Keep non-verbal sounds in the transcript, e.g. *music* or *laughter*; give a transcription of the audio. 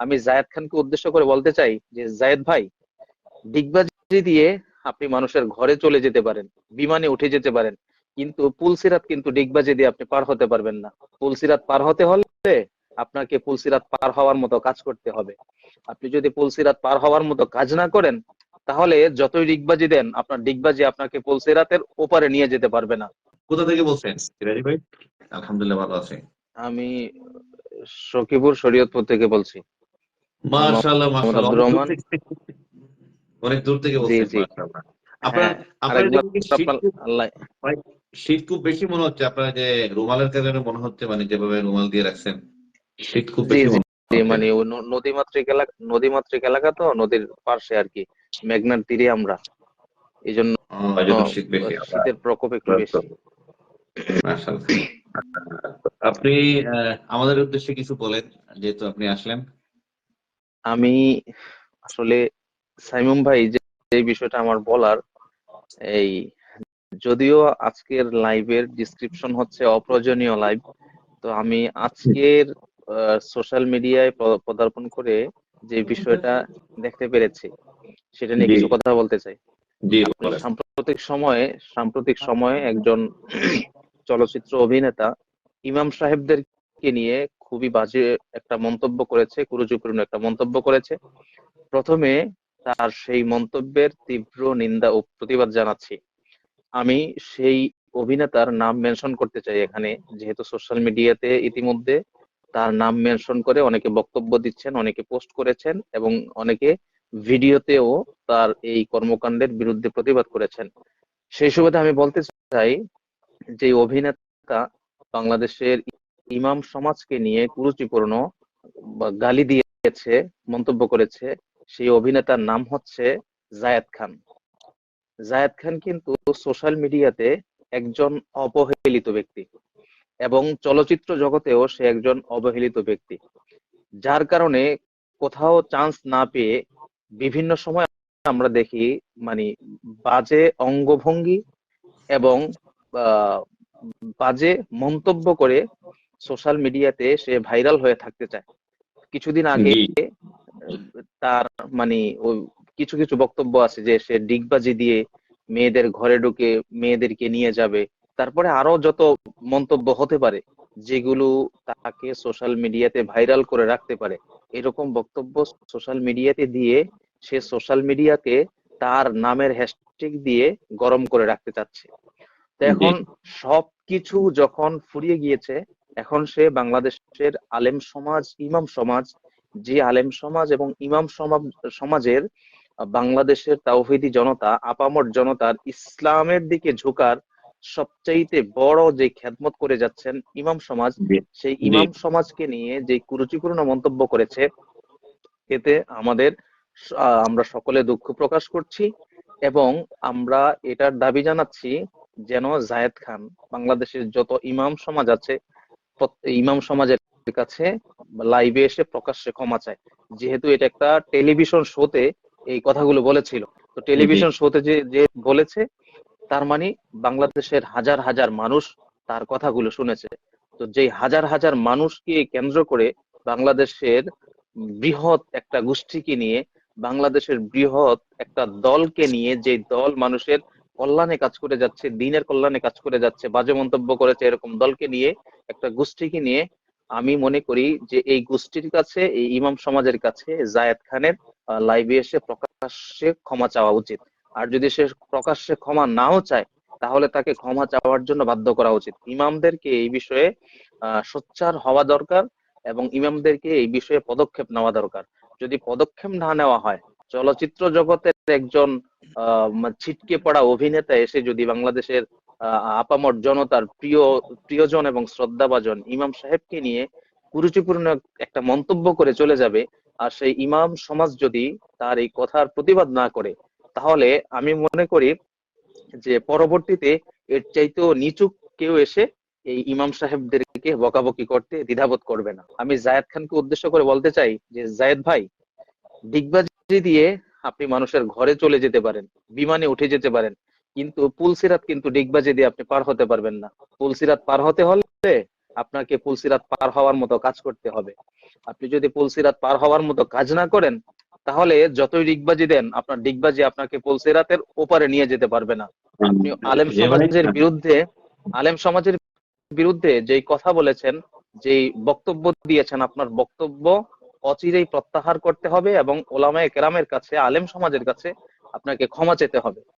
আমি জায়েদ খানকে উদ্দেশ্য করে বলতে চাই যে জায়েদ ভাই ডিগবাজি দিয়ে আপনি মানুষের ঘরে চলে যেতে পারেন বিমানে উঠে যেতে পারেন কিন্তু পুলসিরাত কিন্তু ডিগবাজি দিয়ে আপনি পার হতে পারবেন না। পুলসিরাত পার হতে হলে আপনাকে পুলসিরাত পার হওয়ার মতো কাজ করতে হবে। আপনি যদি পুলসিরাত পার হওয়ার মতো কাজ না করেন তাহলে যতই ডিগবাজি দেন আপনার ডিগবাজি আপনাকে পুলসিরাতের ওপারে নিয়ে যেতে পারবে না। কোথা থেকে বলছেন? সিরাজি ভাই? আলহামদুলিল্লাহ ভালো আছি। আমি সখীপুর শরীয়তপুর থেকে বলছি। মাশাআল্লাহ মাশাআল্লাহ। অনেক দূর থেকে বলছেন আপনার হ্যাঁ, আপনার শীত খুব বেশি মনে হচ্ছে। আপনার যে রুমালের কারণে মনে হচ্ছে মানে যেভাবে রুমাল দিয়ে রাখছেন শীত খুব বেশি মনে নদীমাতৃক এলাকা নদীমাতৃক এলাকা তো নদীর পাশে আর কি। মেঘনার তীরে আমরা। এই জন্য শীতের প্রকোপ একটু বেশি। আপনি আহ, আমাদের উদ্দেশ্যে কিছু বলেন যেহেতু আপনি আসলেন। আমি আসলে সাইমুম ভাই যে বিষয়টা আমার বলার এই যদিও আজকের লাইভের ডিসক্রিপশন হচ্ছে অপ্রয়োজনীয় লাইভ তো আমি আজকের সোশ্যাল মিডিয়ায় পদার্পণ করে যে বিষয়টা দেখতে পেরেছি সেটা নিয়ে কিছু কথা বলতে চাই। সাম্প্রতিক সময়ে সাম্প্রতিক সময়ে একজন *clears throat* চলচ্চিত্র অভিনেতা ইমাম সাহেবদেরকে নিয়ে খুবই বাজে একটা মন্তব্য করেছে, কুরুচিপূর্ণ একটা মন্তব্য করেছে। প্রথমে তার সেই মন্তব্যের তীব্র নিন্দা ও প্রতিবাদ জানাচ্ছি। আমি সেই অভিনেতার নাম মেনশন করতে চাই এখানে, যেহেতু সোশ্যাল মিডিয়াতে ইতিমধ্যে তার নাম মেনশন করে অনেকে বক্তব্য দিচ্ছেন, অনেকে পোস্ট করেছেন এবং অনেকে ভিডিওতেও তার এই কর্মকাণ্ডের বিরুদ্ধে প্রতিবাদ করেছেন। সেই সুবাদে আমি বলতে চাই যে অভিনেতা বাংলাদেশের ইমাম সমাজকে নিয়ে কুরুচিপূর্ণ গালি দিয়েছে, মন্তব্য করেছে, সেই অভিনেতার নাম হচ্ছে জায়েদ খান। জায়েদ খান কিন্তু সোশ্যাল মিডিয়াতে একজন অবহেলিত ব্যক্তি এবং চলচ্চিত্র জগতেও সে একজন অবহেলিত ব্যক্তি। যার কারণে কোথাও চান্স না পেয়ে বিভিন্ন সময় আমরা দেখি মানে বাজে অঙ্গভঙ্গি এবং বাজে মন্তব্য করে সোশ্যাল মিডিয়াতে সে ভাইরাল হয়ে থাকতে চায়। কিছুদিন আগে তার মানে ওই কিছু কিছু বক্তব্য আছে যে সে ডিগবাজি দিয়ে মেয়েদের ঘরে ঢুকে মেয়েদেরকে নিয়ে যাবে। তারপরে আরও যত মন্তব্য হতে পারে যেগুলো তাকে সোশ্যাল মিডিয়াতে ভাইরাল করে রাখতে পারে এরকম বক্তব্য সোশ্যাল মিডিয়াতে দিয়ে সে সোশ্যাল মিডিয়াকে তার নামের হ্যাশট্যাগ দিয়ে গরম করে রাখতে চাচ্ছে। তো এখন সবকিছু যখন ফুরিয়ে গিয়েছে এখন সে বাংলাদেশের আলেম সমাজ ইমাম সমাজ যে আলেম সমাজ এবং ইমাম সমাজের বাংলাদেশের তাওহিদি জনতা আপামর জনতার ইসলামের দিকে ঝুঁকার সবচাইতে বড় যে খেদমত করে যাচ্ছেন ইমাম সমাজ সেই ইমাম সমাজকে নিয়ে যে কুরুচিপূর্ণ মন্তব্য করেছে এতে আমাদের আমরা সকলে দুঃখ প্রকাশ করছি এবং আমরা এটার দাবি জানাচ্ছি যেন জায়েদ খান বাংলাদেশের যত ইমাম সমাজ আছে ইমাম সমাজের কাছে লাইভে এসে প্রকাশ্যে ক্ষমা চায়। যেহেতু এটা একটা টেলিভিশন শোতে এই কথাগুলো বলেছিল। তো টেলিভিশন শোতে যে যে বলেছে, তার মানে বাংলাদেশের হাজার হাজার মানুষ তার কথাগুলো শুনেছে। তো যেই হাজার হাজার মানুষকে কেন্দ্র করে বাংলাদেশের বৃহৎ একটা গোষ্ঠীকে নিয়ে, বাংলাদেশের বৃহৎ একটা দলকে নিয়ে যে দল মানুষের কল্যাণে কাজ করে যাচ্ছে, দিনের কল্যাণে কাজ করে যাচ্ছে, বাজে মন্তব্য করেছে এরকম দলকে নিয়ে, একটা গোষ্ঠীকে নিয়ে আমি মনে করি যে এই গোষ্ঠীর কাছে, এই ইমাম সমাজের কাছে জায়েদ খানের লাইভে এসে প্রকাশ্যে ক্ষমা চাওয়া উচিত। আর যদি সে প্রকাশ্যে ক্ষমা নাও চায়, তাহলে তাকে ক্ষমা চাওয়ার জন্য বাধ্য করা উচিত। ইমামদেরকে এই বিষয়ে সোচ্চার হওয়া দরকার এবং ইমামদেরকে এই বিষয়ে পদক্ষেপ নেওয়া দরকার। যদি পদক্ষেপ না নেওয়া হয় চলচ্চিত্র জগতের একজন ছিটকে পড়া অভিনেতা এসে যদি বাংলাদেশের আপামর জনতার প্রিয়, প্রিয়জন এবং শ্রদ্ধাভাজন ইমাম সাহেবকে নিয়ে কুরুচিপূর্ণ একটা মন্তব্য করে চলে যাবে, আর সেই ইমাম সমাজ যদি তার এই কথার প্রতিবাদ না করে, তাহলে আমি মনে করি যে পরবর্তীতে এর চাইতেও নিচু কেউ এসে এই ইমাম সাহেবদেরকে বকাবকি করতে দ্বিধাবোধ করবে না। আমি জায়েদ খানকে উদ্দেশ্য করে বলতে চাই যে, জায়েদ ভাই ডিগবাজি দিয়ে আপনি মানুষের ঘরে চলে যেতে পারেন বিমানে উঠে যেতে পারেন কিন্তু পুলসিরাত কিন্তু ডিগবাজি দিয়ে আপনি পার হতে পারবেন না। পুলসিরাত পার হতে হলে আপনাকে পুলসিরাত পার হওয়ার মতো কাজ করতে হবে। আপনি যদি পুলসিরাত পার হওয়ার মতো কাজ না করেন তাহলে যতই ডিগবাজি দেন আপনার ডিগবাজি আপনাকে পুলসিরাতের ওপারে নিয়ে যেতে পারবে না। আপনি আলেম সমাজের বিরুদ্ধে আলেম সমাজের বিরুদ্ধে যেই কথা বলেছেন যেই বক্তব্য দিয়েছেন আপনার বক্তব্য অচিরেই প্রত্যাহার করতে হবে এবং ওলামায়ে কেরামের কাছে, আলেম সমাজের কাছে আপনাকে ক্ষমা চেতে হবে।